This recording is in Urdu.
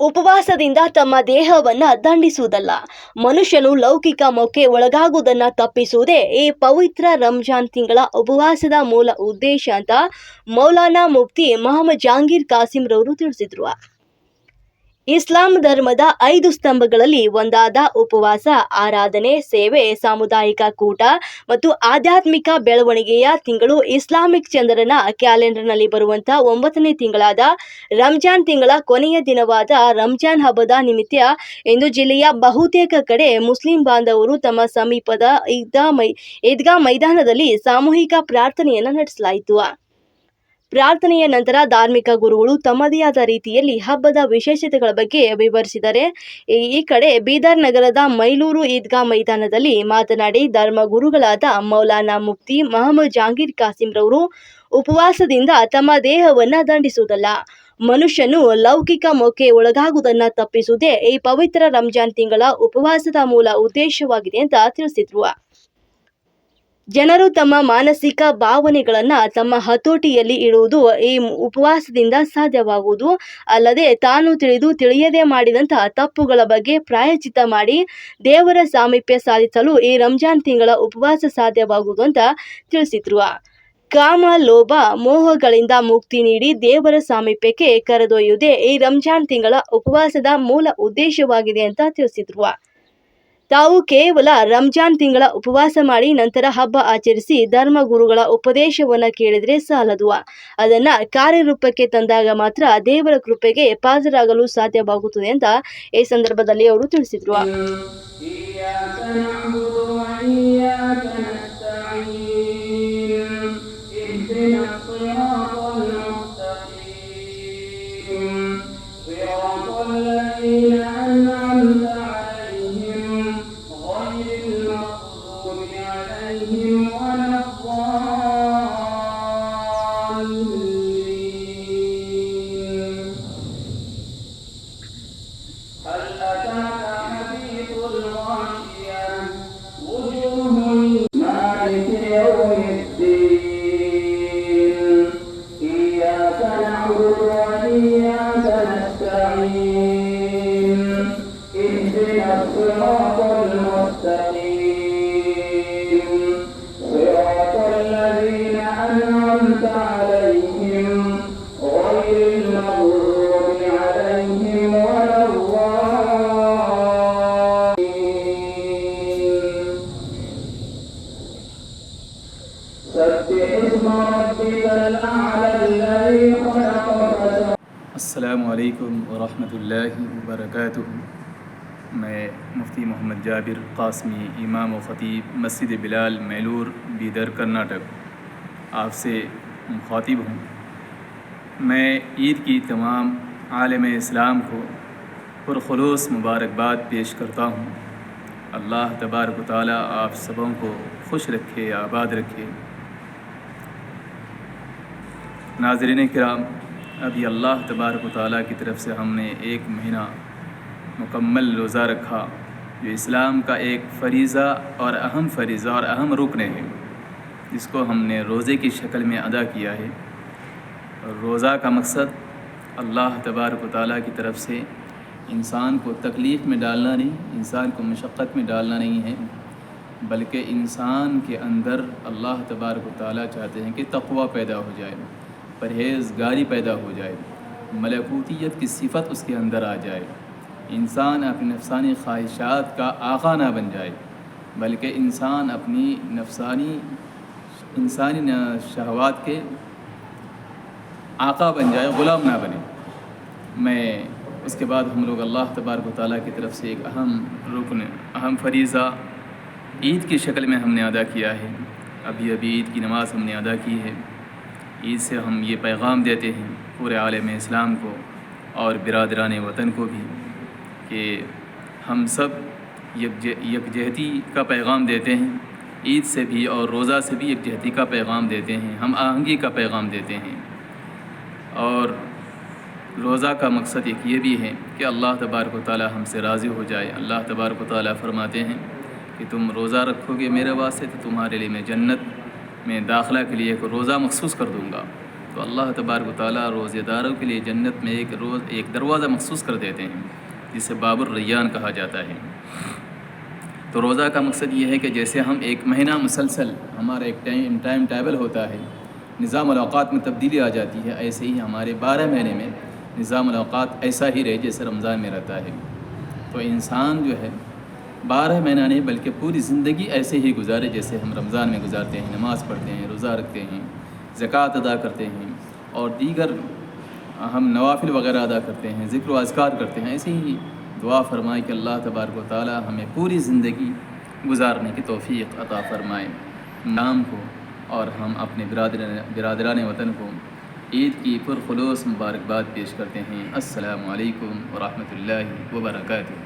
ಉಪವಾಸದಿಂದ ತಮ್ಮ ದೇಹವನ್ನ ದಂಡಿಸುವುದಲ್ಲ. ಮನುಷ್ಯನು ಲೌಕಿಕ ಮೊಕ್ಕೆ ಒಳಗಾಗುವುದನ್ನ ತಪ್ಪಿಸುವುದೇ ಈ ಪವಿತ್ರ ರಂಜಾನ್ ತಿಂಗಳ ಉಪವಾಸದ ಮೂಲ ಉದ್ದೇಶ ಅಂತ ಮೌಲಾನಾ ಮುಫ್ತಿ ಮೊಹಮ್ಮದ್ ಜಹಾಂಗೀರ್ ಕಾಸಿಂ ರವರು ತಿಳಿಸಿದ್ರು. ಇಸ್ಲಾಂ ಧರ್ಮದ ಐದು ಸ್ತಂಭಗಳಲ್ಲಿ ಒಂದಾದ ಉಪವಾಸ, ಆರಾಧನೆ, ಸೇವೆ, ಸಾಮುದಾಯಿಕ ಕೂಟ ಮತ್ತು ಆಧ್ಯಾತ್ಮಿಕ ಬೆಳವಣಿಗೆಯ ತಿಂಗಳು ಇಸ್ಲಾಮಿಕ್ ಚಂದ್ರನ ಕ್ಯಾಲೆಂಡರ್ನಲ್ಲಿ ಬರುವಂತಹ ಒಂಬತ್ತನೇ ತಿಂಗಳಾದ ರಂಜಾನ್ ತಿಂಗಳ ಕೊನೆಯ ದಿನವಾದ ರಂಜಾನ್ ಹಬ್ಬದ ನಿಮಿತ್ತ ಇಂದು ಜಿಲ್ಲೆಯ ಬಹುತೇಕ ಕಡೆ ಮುಸ್ಲಿಂ ಬಾಂಧವರು ತಮ್ಮ ಸಮೀಪದ ಈದ್ಗಾ ಮೈದಾನದಲ್ಲಿ ಸಾಮೂಹಿಕ ಪ್ರಾರ್ಥನೆಯನ್ನು ನಡೆಸಲಾಯಿತು. ಪ್ರಾರ್ಥನೆಯ ನಂತರ ಧಾರ್ಮಿಕ ಗುರುಗಳು ತಮ್ಮದೇ ಆದ ರೀತಿಯಲ್ಲಿ ಹಬ್ಬದ ವಿಶೇಷತೆಗಳ ಬಗ್ಗೆ ವಿವರಿಸಿದರೆ, ಈ ಕಡೆ ಬೀದರ್ ನಗರದ ಮೈಲೂರು ಈದ್ಗಾ ಮೈದಾನದಲ್ಲಿ ಮಾತನಾಡಿ ಧರ್ಮ ಗುರುಗಳಾದ ಮೌಲಾನಾ ಮುಫ್ತಿ ಮಹಮ್ಮದ್ ಜಹಾಂಗೀರ್ ಕಾಸಿಂ ರವರು ಉಪವಾಸದಿಂದ ತಮ್ಮ ದೇಹವನ್ನು ದಂಡಿಸುವುದಲ್ಲ. ಮನುಷ್ಯನು ಲೌಕಿಕ ಮೊಕ್ಕೆ ಒಳಗಾಗುವುದನ್ನ ತಪ್ಪಿಸುವುದೇ ಈ ಪವಿತ್ರ ರಂಜಾನ್ ತಿಂಗಳ ಉಪವಾಸದ ಮೂಲ ಉದ್ದೇಶವಾಗಿದೆ ಅಂತ ತಿಳಿಸಿದ್ರು. ಜನರು ತಮ್ಮ ಮಾನಸಿಕ ಭಾವನೆಗಳನ್ನು ತಮ್ಮ ಹತೋಟಿಯಲ್ಲಿ ಇಡುವುದು ಈ ಉಪವಾಸದಿಂದ ಸಾಧ್ಯವಾಗುವುದು. ಅಲ್ಲದೆ ತಾನು ತಿಳಿದು ತಿಳಿಯದೆ ಮಾಡಿದಂತಹ ತಪ್ಪುಗಳ ಬಗ್ಗೆ ಪ್ರಾಯಚಿತ ಮಾಡಿ ದೇವರ ಸಾಮೀಪ್ಯ ಸಾಧಿಸಲು ಈ ರಂಜಾನ್ ತಿಂಗಳ ಉಪವಾಸ ಸಾಧ್ಯವಾಗುವುದು ಅಂತ ತಿಳಿಸಿದ್ರು. ಕಾಮ, ಲೋಭ, ಮೋಹಗಳಿಂದ ಮುಕ್ತಿ ನೀಡಿ ದೇವರ ಸಾಮೀಪ್ಯಕ್ಕೆ ಕರೆದೊಯ್ಯುವುದೇ ಈ ರಂಜಾನ್ ತಿಂಗಳ ಉಪವಾಸದ ಮೂಲ ಉದ್ದೇಶವಾಗಿದೆ ಅಂತ ತಿಳಿಸಿದ್ರು. ತಾವು ಕೇವಲ ರಂಜಾನ್ ತಿಂಗಳ ಉಪವಾಸ ಮಾಡಿ ನಂತರ ಹಬ್ಬ ಆಚರಿಸಿ ಧರ್ಮ ಗುರುಗಳ ಉಪದೇಶವನ್ನ ಕೇಳಿದ್ರೆ ಸಾಲದು ಅದನ್ನ ಕಾರ್ಯರೂಪಕ್ಕೆ ತಂದಾಗ ಮಾತ್ರ ದೇವರ ಕೃಪೆಗೆ ಪಾತ್ರರಾಗಲು ಸಾಧ್ಯವಾಗುತ್ತದೆ ಅಂತ ಈ ಸಂದರ್ಭದಲ್ಲಿ ಅವರು ತಿಳಿಸಿದ್ರು إياك نعبد الصراط المستقيم. صراط الذين أنعمت عليهم غير المغضوب عليهم ولا سبح اسم ربك الأعلى الذي خلق السلام عليكم ورحمة الله وبركاته. میں مفتی محمد جابر قاسمی، امام و خطیب، مسجد بلال، میلور، بیدر، کرناٹک۔ آپ سے مخاطب ہوں۔ میں عید کی تمام عالم اسلام کو پرخلوص مبارکباد پیش کرتا ہوں۔ اللہ تبارک و تعالیٰ آپ سبوں کو خوش رکھے، آباد رکھے۔ ناظرین کرام، ابھی اللہ تبارک و تعالیٰ کی طرف سے ہم نے ایک مہینہ مکمل روزہ رکھا۔ جو اسلام کا ایک فریضہ اور اہم فریضہ اور اہم رکن ہے۔ جس کو ہم نے روزے کی شکل میں ادا کیا ہے۔ اور روزہ کا مقصد اللہ تبارک و تعالیٰ کی طرف سے انسان کو تکلیف میں ڈالنا نہیں، انسان کو مشقت میں ڈالنا نہیں ہے، بلکہ انسان کے اندر اللہ تبارک و تعالیٰ چاہتے ہیں کہ تقوی پیدا ہو جائے، پرہیزگاری پیدا ہو جائے، ملکوتیت کی صفت اس کے اندر آ جائے۔ انسان اپنی نفسانی خواہشات کا آقا نہ بن جائے، بلکہ انسان اپنی نفسانی، انسانی شہوات کے آقا بن جائے، غلام نہ بنے۔ میں اس کے بعد ہم لوگ اللہ تبارک و تعالیٰ کی طرف سے ایک اہم رکن، اہم فریضہ عید کی شکل میں ہم نے ادا کیا ہے۔ ابھی ابھی عید کی نماز ہم نے ادا کی ہے۔ عید سے ہم یہ پیغام دیتے ہیں پورے عالم اسلام کو اور برادران وطن کو بھی۔ کہ ہم سب یکجہتی کا پیغام دیتے ہیں، عید سے بھی اور روزہ سے بھی یکجہتی کا پیغام دیتے ہیں، ہم آہنگی کا پیغام دیتے ہیں۔ اور روزہ کا مقصد ایک یہ بھی ہے کہ اللہ تبارک و تعالی ہم سے راضی ہو جائے۔ اللہ تبارک و تعالی فرماتے ہیں کہ تم روزہ رکھو گے میرے واسطے تو تمہارے لیے میں جنت میں داخلہ کے لیے ایک روزہ مخصوص کر دوں گا۔ تو اللہ تبارک و تعالیٰ روزے داروں کے لیے جنت میں ایک روز، ایک دروازہ مخصوص کر دیتے ہیں۔ جسے باب الریان کہا جاتا ہے۔ تو روزہ کا مقصد یہ ہے کہ جیسے ہم ایک مہینہ مسلسل ہمارا ایک ٹائم ٹائم ٹیبل ہوتا ہے، نظام الاوقات میں تبدیلی آ جاتی ہے، ایسے ہی ہمارے بارہ مہینے میں نظام الاوقات ایسا ہی رہے جیسے رمضان میں رہتا ہے۔ تو انسان جو ہے، بارہ مہینہ نہیں بلکہ پوری زندگی ایسے ہی گزارے جیسے ہم رمضان میں گزارتے ہیں، نماز پڑھتے ہیں، روزہ رکھتے ہیں، زکوٰۃ ادا کرتے ہیں اور دیگر ہم نوافل وغیرہ ادا کرتے ہیں، ذکر و اذکار کرتے ہیں۔ ایسے ہی دعا فرمائے کہ اللہ تبارک و تعالی ہمیں پوری زندگی گزارنے کی توفیق عطا فرمائے۔ نام کو اور ہم اپنے برادر، برادران وطن کو عید کی پرخلوص مبارکباد پیش کرتے ہیں۔ السلام علیکم ورحمۃ اللہ وبرکاتہ۔